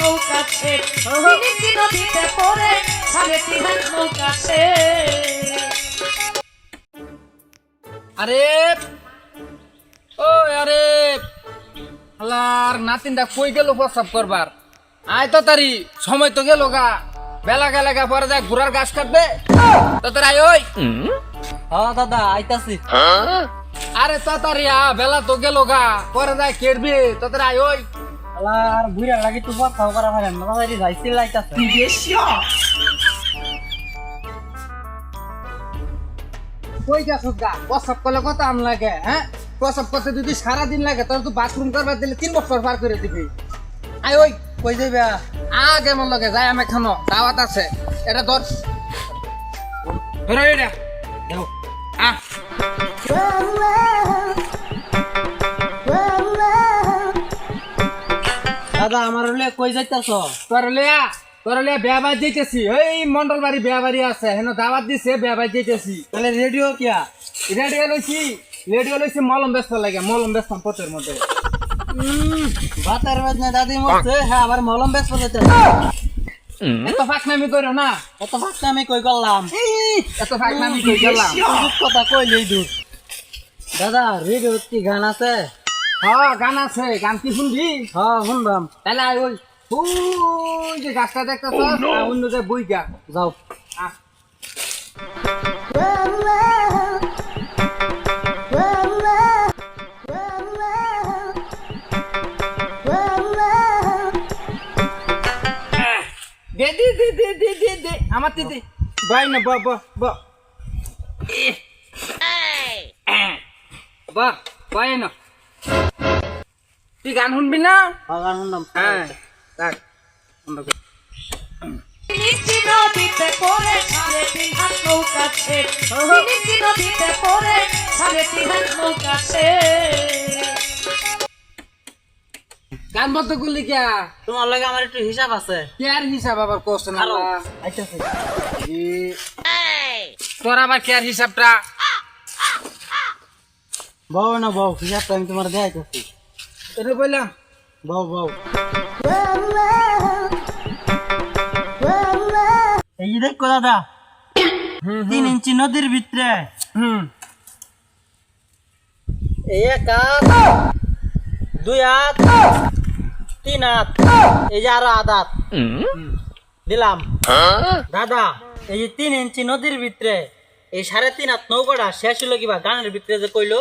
নৌকাছে তিনটি নদীতে পড়ে সাড়ে তিন হাত নৌকাছে আরে ও আরে আল্লাহর নাতিনটা কই গেল প্রস্তাব করবার? আয় তো তারি সময় তো গেল গা। বেলা গেলে গা পরে যায় ঘোড়ার গাছ কাটবে। তো তোর আয় ওই। হ্যাঁ দাদা আইতাছি। আরে তাড়াতাড়ি আ বেলা তো গেল গা পরে যায় কেরবি তো তোর আয় ওই। আর বুড়া লাগি তো বাপ খাও করা হয় না দাদা যাইছিল আইতাছে। কই গেছ গা? প্রস্তাব করলে কত আম লাগে হ্যাঁ? প্রস্তাব করতে যদি সারা দিন লাগে তোর তো বাথরুম করবার দিলে তিন বছর পার করে দিবি। আয় ওই কই যাইবা? আ কেমন লাগে? যাই আমি এখনও দাওয়াত আছে। এটা ধর। ধরো এটা। দেও। আ। দাদা, আমার হলে কই যাইতাছ? তোর লিয়া তোর লিয়া বিয়া বাড়ি যেতেছি এই মন্ডল বাড়ি বিয়া বাড়ি আছে, হেন দাওয়াত দিছে, বিয়া বাড়ি যেতেছি তাহলে রেডিও কিয়া? রেডিও লইছি রেডিও লইছি মলম ব্যস্ত লাগে, মলম ব্যস্ত পথের মধ্যে। ভাতের বাদ দাদি মরছে হ্যাঁ আবার মলম বেশ বলেছে এত ফাঁকনামি করো না, এত আমি কই করলাম? এত ফাঁকনামি কই সুযোগ কথা কইলেই দূর। দাদা রেডিও কি গান আছে? হ্যাঁ গান আছে। গান কি শুনবি? হ্যাঁ শুনবাম। তাহলে ওই ওই যে গাছটা দেখতেছ? অন্য যে বই গা। যাও। আহ। দে দে দে দে দে দে দে। আমার দিদি বাই না বা বা বা। বাহ বাই না। তুই গান শুনবি না? হ্যাঁ গান শুনলাম। হ্যাঁ দেখ বন্ধ কর। তিনটি নদীতে পড়ে সাড়ে তিন হাত নৌকাছে নদীতে পড়ে সাড়ে তিন হাত নৌকাছে গান বন্ধ করলি কে তোমার লাগে আমার একটু হিসাব আছে। কে আর হিসাব আবার করছে না? তোর আবার কে আর হিসাবটা? বউ না বউ হিসাবটা আমি তোমার দেখাইতেছি। এটা বললাম। বউ বউ। এই যে দেখো দাদা তিন ইঞ্চি নদীর ভিতরে। হুম। এই এক হাত দুই হাত তিন হাত এই যে আরও আধ হাত। দিলাম। দাদা এই যে তিন ইঞ্চি নদীর ভিতরে। এই সাড়ে তিন হাত নৌকাটা শেষ হলো কিবা? গানের ভিতরে যে কইলো?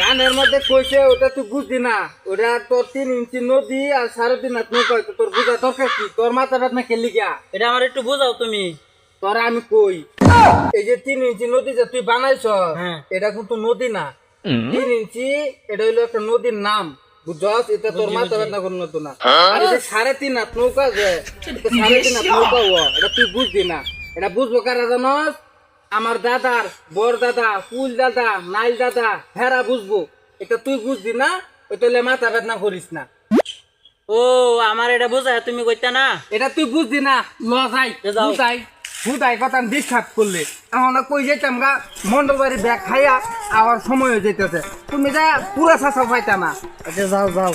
গানের মধ্যে কইছে ওটা তুই বুঝলি না। ওটা তোর তিন ইঞ্চি নদী আর সাড়ে তিন হাত নৌকা। তোর বুঝা দরকার কি? তোর মাথাটা না খেলি গা এটা আমার একটু বুঝাও তুমি। তোর আমি কই? এই যে তিন ইঞ্চি নদী যে তুই বানাইছ হ্যাঁ। এটা কিন্তু নদী না। তিন ইঞ্চি এটা হইল একটা নদীর নাম। বুঝছস? এটা তোর মাথা ব্যথা করে নতো না। আর এই সাড়ে তিন হাত নৌকা যে সাড়ে তিন হাত নৌকা ও এটা তুই বুঝবি না। এটা বুঝব কারা জানস? আমার দাদার বড় দাদা কুল দাদা নাইল দাদা হেরা বুঝব। এটা তুই বুঝবি না ওই তাহলে মাথা ব্যথা করিস না। ও আমার এটা বুঝায় তুমি কইতা না? এটা তুই বুঝবি না ল যাই এ যাও। বুঝাই বুঝাই কথা ডিস্টার্ব করলে। এখন কই যেতাম গা মন্ডল বাড়ি ব্যাগ খাইয়া আবার সময় হয়ে যেতেছে তুমি যা পুরা শাসা পাইতা না। আচ্ছা যাও যাও।